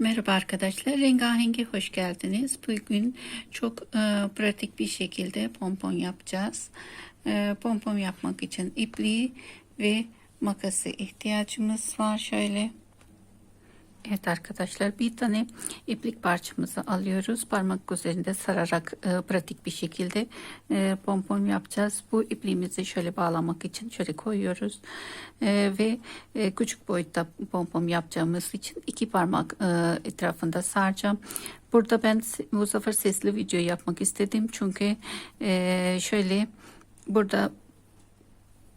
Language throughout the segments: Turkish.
Merhaba arkadaşlar, Rengahengi hoş geldiniz. Bugün çok e, pratik bir şekilde pompon yapacağız. E, pompon yapmak için ipliği ve makası ihtiyacımız var. Şöyle. Evet arkadaşlar bir tane iplik parçamızı alıyoruz. Parmak üzerinde sararak e, pratik bir şekilde e, pompon yapacağız. Bu ipliğimizi şöyle bağlamak için şöyle koyuyoruz. E, ve e, küçük boyutta pompon yapacağımız için iki parmak e, etrafında saracağım. Burada ben bu sefer sesli video yapmak istedim. Çünkü e, şöyle burada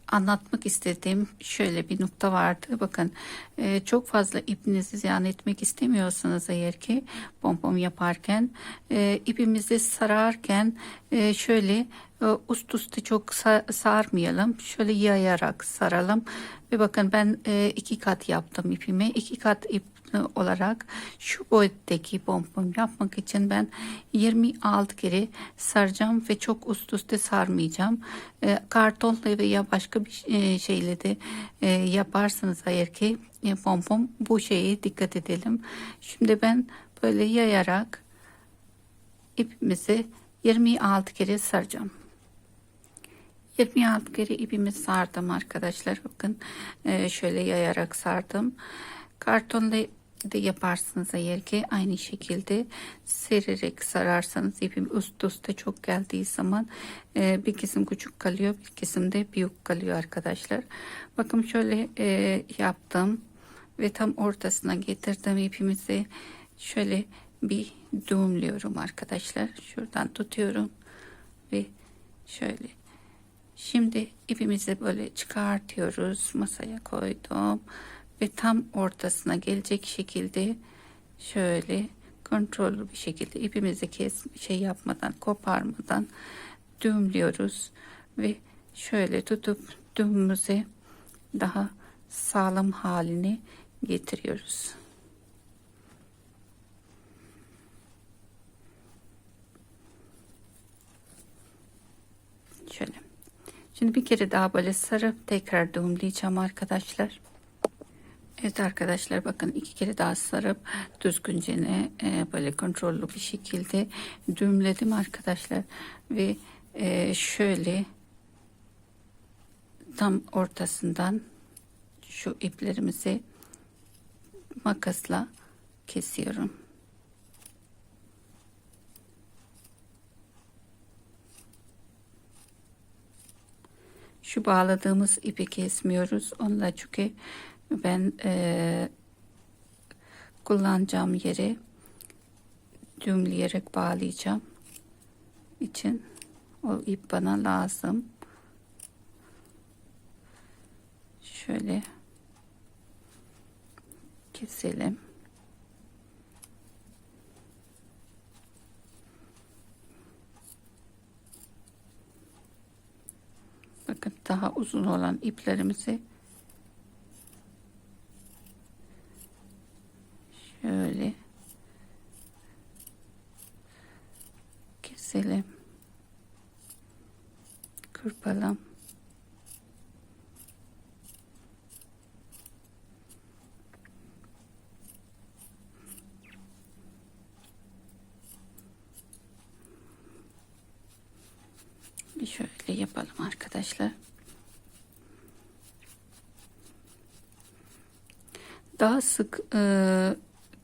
anlatmak istediğim şöyle bir nokta vardı. Bakın e, çok fazla ipinizi ziyan etmek istemiyorsanız eğer ki pompom yaparken e, ipimizi sararken e, şöyle e, üst üste çok sa sarmayalım. Şöyle yayarak saralım. Ve bakın ben e, iki kat yaptım ipimi. iki kat ip olarak şu boyuttaki pompon yapmak için ben 26 kere saracağım ve çok üst üste sarmayacağım. E, kartonla veya başka bir e, şeyle de e, yaparsanız eğer ki e, bu şeye dikkat edelim. Şimdi ben böyle yayarak ipimizi 26 kere saracağım. 26 kere ipimi sardım arkadaşlar. Bakın e, şöyle yayarak sardım. Kartonla de yaparsınız eğer ki aynı şekilde sererek sararsanız ipim üst üste çok geldiği zaman e, bir kesim küçük kalıyor bir kesim de büyük kalıyor arkadaşlar bakın şöyle e, yaptım ve tam ortasına getirdim ipimizi şöyle bir düğümlüyorum arkadaşlar şuradan tutuyorum ve şöyle şimdi ipimizi böyle çıkartıyoruz masaya koydum ve tam ortasına gelecek şekilde şöyle kontrollü bir şekilde ipimizi kes şey yapmadan koparmadan düğümlüyoruz ve şöyle tutup düğümümüzü daha sağlam haline getiriyoruz. Şöyle. Şimdi bir kere daha böyle sarıp tekrar düğümleyeceğim arkadaşlar. Evet arkadaşlar bakın iki kere daha sarıp düzgünce e, böyle kontrollü bir şekilde düğümledim arkadaşlar ve e, şöyle tam ortasından şu iplerimizi makasla kesiyorum. Şu bağladığımız ipi kesmiyoruz. Onunla çünkü ben e, kullanacağım yeri düğümleyerek bağlayacağım için o ip bana lazım şöyle keselim bakın daha uzun olan iplerimizi şöyle keselim kırpalım şöyle yapalım arkadaşlar daha sık e,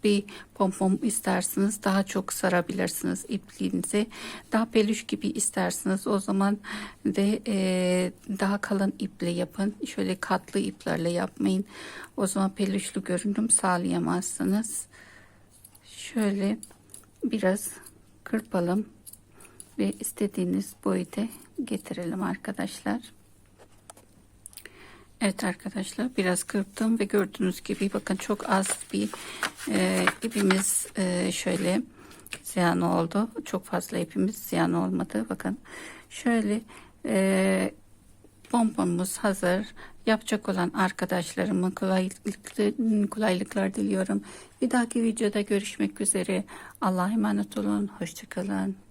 bir pompon isterseniz daha çok sarabilirsiniz ipliğinizi. Daha peluş gibi isterseniz o zaman de e, daha kalın iple yapın. Şöyle katlı iplerle yapmayın. O zaman peluşlu görünüm sağlayamazsınız. Şöyle biraz kırpalım ve istediğiniz boyuta getirelim arkadaşlar. Evet arkadaşlar biraz kırptım ve gördüğünüz gibi bakın çok az bir e, ipimiz e, şöyle ziyan oldu. Çok fazla ipimiz ziyan olmadı. Bakın şöyle e, pomponumuz hazır. Yapacak olan arkadaşlarıma kolaylıklar diliyorum. Bir dahaki videoda görüşmek üzere. Allah'a emanet olun. Hoşçakalın.